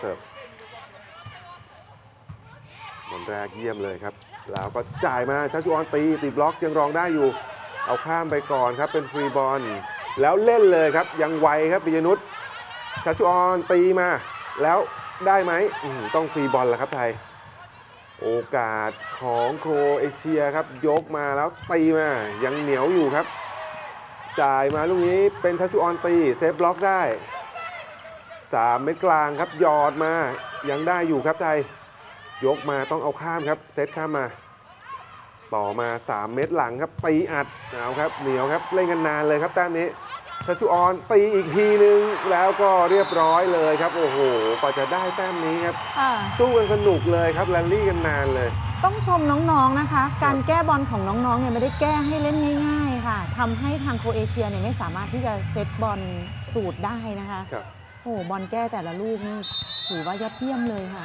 เสิร์ฟบอลแรกเยี่ยมเลยครับ แล้วก็จ่ายมาชัชจุออนตีติดบล็อกยังรองได้อยู่ เอาข้ามไปก่อนครับเป็นฟรีบอลแล้วเล่นเลยครับยังไวครับปิยนุชชัชจุออนตีมา แล้วได้ไหมมต้องฟรีบอลแล้วครับไทย โอกาสของโครเอเชียครับยกมาแล้วตีมายังเหนียวอยู่ครับ จ่ายมาลูกนี้เป็นชัชจุออนตีเซฟบล็อกได้ 3 เม็ดกลางครับหยอดมายังได้อยู่ครับไทย ยกมาต้องเอาข้ามครับเซตข้ามมา ต่อมา 3 เม็ดหลังครับตีอัดเอาครับเหนียวครับเล่นกันนานเลยครับแต้มนี้ชัชจุออนตีอีกทีนึงแล้วก็เรียบร้อยเลยครับ โอ้โหกว่าจะได้แต้มนี้ครับค่ะสู้กันสนุกเลยครับแรลลี่กันนานเลย ต้องชมน้องๆนะคะ การแก้บอลของน้องๆเนี่ยไม่ได้แก้ให้เล่นง่าย ๆ ค่ะทำให้ทางโครเอเชียเนี่ยไม่สามารถที่จะเซตบอลสูตรได้นะคะครับโอ้ โหบอลแก้แต่ละลูกนี่ถือว่ายอดเยี่ยมเลยค่ะ